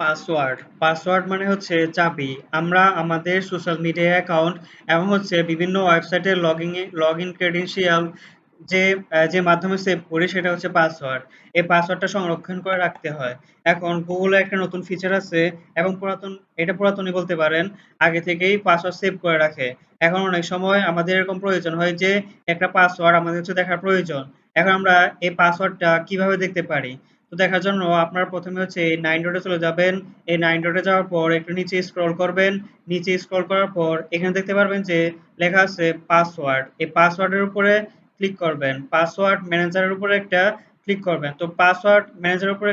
Password. Password মানে হচ্ছে চাবি। আমরা আমাদের সোশ্যাল মিডিয়া অ্যাকাউন্ট এবং হচ্ছে বিভিন্ন ওয়েবসাইটের লগইন লগইন ক্রেডেনশিয়াল যে যে মাধ্যমে সেভ করি সেটা হচ্ছে পাসওয়ার্ড। এই পাসওয়ার্ডটা সংরক্ষণ করে রাখতে হয়। এখন গুগলে একটা নতুন ফিচার আছে এবং পুরাতন, এটা পুরাতনই বলতে পারেন, আগে থেকেই পাসওয়ার্ড সেভ করে রাখে। এখন অনেক সময় আমাদের এরকম প্রয়োজন হয় যে, একটা পাসওয়ার্ড আমাদের হচ্ছে দেখার প্রয়োজন। এখন আমরা এই পাসওয়ার্ডটা কীভাবে দেখতে পারি? তো দেখার জন্য আপনারা প্রথমে হচ্ছে এই নাইন ডটে চলে যাবেন। এই নাইন ডটে যাওয়ার পর একটু নিচে স্ক্রল করবেন। নিচে স্ক্রল করার পর এখানে দেখতে পারবেন যে লেখা আছে পাসওয়ার্ড এই পাসওয়ার্ডের উপরে ক্লিক করবেন। পাসওয়ার্ড ম্যানেজারের উপরে একটা ক্লিক করবেন। তো পাসওয়ার্ড ম্যানেজারের উপরে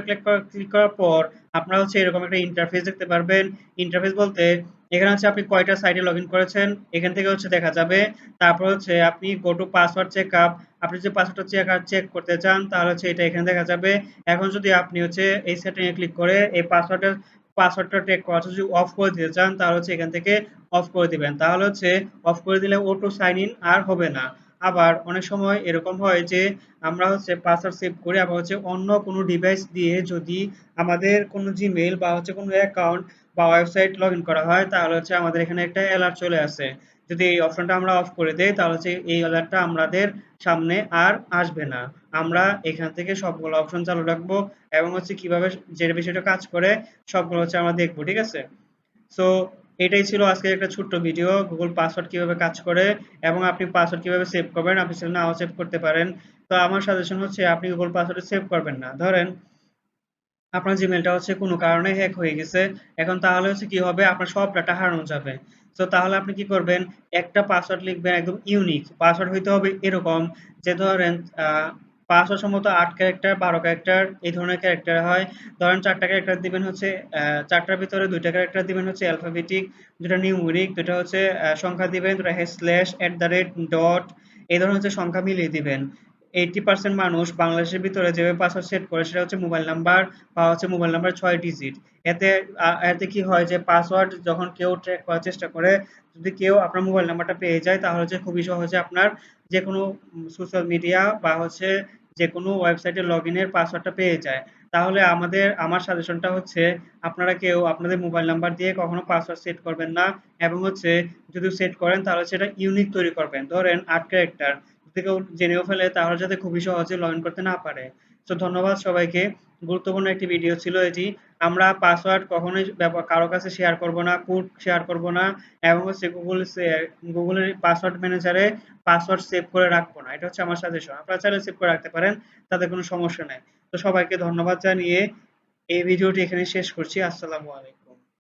ক্লিক করার পর আপনারা হচ্ছে এরকম একটা ইন্টারফেস দেখতে পারবেন। ইন্টারফেস বলতে এখানে হচ্ছে আপনি কয়টা সাইটে লগ ইন করেছেন? এখান থেকে হচ্ছে দেখা যাবে। তারপর হচ্ছে আপনি go to password check up আপনি যদি পাসওয়ার্ডটা চেক চেক করতে চান, তাহলে হচ্ছে এটা এখানে দেখা যাবে। এখন যদি আপনি হচ্ছে এই সেটিংয়ে ক্লিক করে এই পাসওয়ার্ডের পাসওয়ার্ডটা টেক করা যদি অফ করে দিতে চান, তাহলে হচ্ছে এখান থেকে অফ করে দিবেন। তাহলে হচ্ছে অফ করে দিলে অটো সাইন ইন আর হবে না। আবার অনেক সময় এরকম হয় যে আমরা হচ্ছে পাসওয়ার্ড সেভ করি, আবার হচ্ছে অন্য কোনো ডিভাইস দিয়ে যদি আমাদের কোনো জিমেইল বা হচ্ছে কোনো অ্যাকাউন্ট বা ওয়েবসাইট লগ করা হয়, তাহলে হচ্ছে আমাদের এখানে একটা অ্যালার্ট চলে আসে। যদি এই অপশনটা আমরা অফ করে দেই, তাহলে হচ্ছে এই অ্যালার্টটা আমাদের সামনে আর আসবে না। আমরা এখান থেকে সবগুলো অপশন চালু রাখব এবং হচ্ছে কীভাবে যে বিষয়টা কাজ করে, সবগুলো হচ্ছে আমরা দেখব, ঠিক আছে? সো এটাই ছিল আজকে একটা ছোট্ট ভিডিও গুগল পাসওয়ার্ড কীভাবে কাজ করে এবং আপনি পাসওয়ার্ড কীভাবে সেভ করবেন, আপনি সেটা নাও সেভ করতে পারেন। তো আমার সাজেশন হচ্ছে আপনি গুগল পাসওয়ার্ড সেভ করবেন না। ধরেন আপনার জিমেলটা হচ্ছে কোনো কারণে হ্যাক হয়ে গেছে। এখন তাহলে হচ্ছে কি হবে? আপনার সব ডাটা হারানো যাবে। তো তাহলে আপনি কি করবেন? একটা পাসওয়ার্ড লিখবেন একদম ইউনিক পাসওয়ার্ড হইতে হবে এরকম যে ধরেন পাসওয়ার্ড সম্ভবত আট ক্যারেক্টার বারো ক্যারেক্টার এই ধরনের ক্যারেক্টার হয়। ধরেন চারটা ক্যারেক্টার দিবেন হচ্ছে চারটার ভিতরে দুইটা ক্যারেক্টার দিবেন হচ্ছে অ্যালফাবেটিক দুটা নিউমেরিক দুটা হচ্ছে সংখ্যা দিবেন দুটা hash slash at the rate dot এই ধরনের হচ্ছে সংখ্যা মিলিয়ে দিবেন। এইটি পার্সেন্ট মানুষ বাংলাদেশের ভিতরে যেভাবে পাসওয়ার্ড সেট করে, সেটা হচ্ছে মোবাইল নাম্বার বা হচ্ছে মোবাইল নাম্বার ছয় ডিজিট এতে এতে কি হয় যে পাসওয়ার্ড যখন কেউ ট্র্যাক করার চেষ্টা করে, যদি কেউ আপনার মোবাইল নাম্বারটা পেয়ে যায়, তাহলে হচ্ছে খুবই সহজে আপনার যে কোনো সোশ্যাল মিডিয়া বা হচ্ছে যে কোনো ওয়েবসাইটে লগ ইনের পাসওয়ার্ডটা পেয়ে যায়। তাহলে আমাদের, আমার সাজেশনটা হচ্ছে, আপনারা কেউ আপনাদের মোবাইল নাম্বার দিয়ে কখনো পাসওয়ার্ড সেট করবেন না, এবং হচ্ছে যদি সেট করেন, তাহলে সেটা ইউনিক তৈরি করবেন। ধরেন আট ক্যারেক্টার কেউ জেনেও ফেলে তাহলে যাতে খুবই সহজে লগ করতে না পারে। তো ধন্যবাদ সবাইকে। গুরুত্বপূর্ণ একটি ভিডিও ছিল এটি। আমরা পাসওয়ার্ড কখনোই কারও কাছে শেয়ার করব না কোড শেয়ার করব না, এবং হচ্ছে গুগল গুগলের পাসওয়ার্ড ম্যানেজারে পাসওয়ার্ড সেভ করে রাখব না। এটা হচ্ছে আমার সাজেশন আপনারা চাইলে সেভ করে রাখতে পারেন, তাতে কোনো সমস্যা নেই। তো সবাইকে ধন্যবাদ জানিয়ে এই ভিডিওটি এখানে শেষ করছি। আসসালামু আলাইকুম।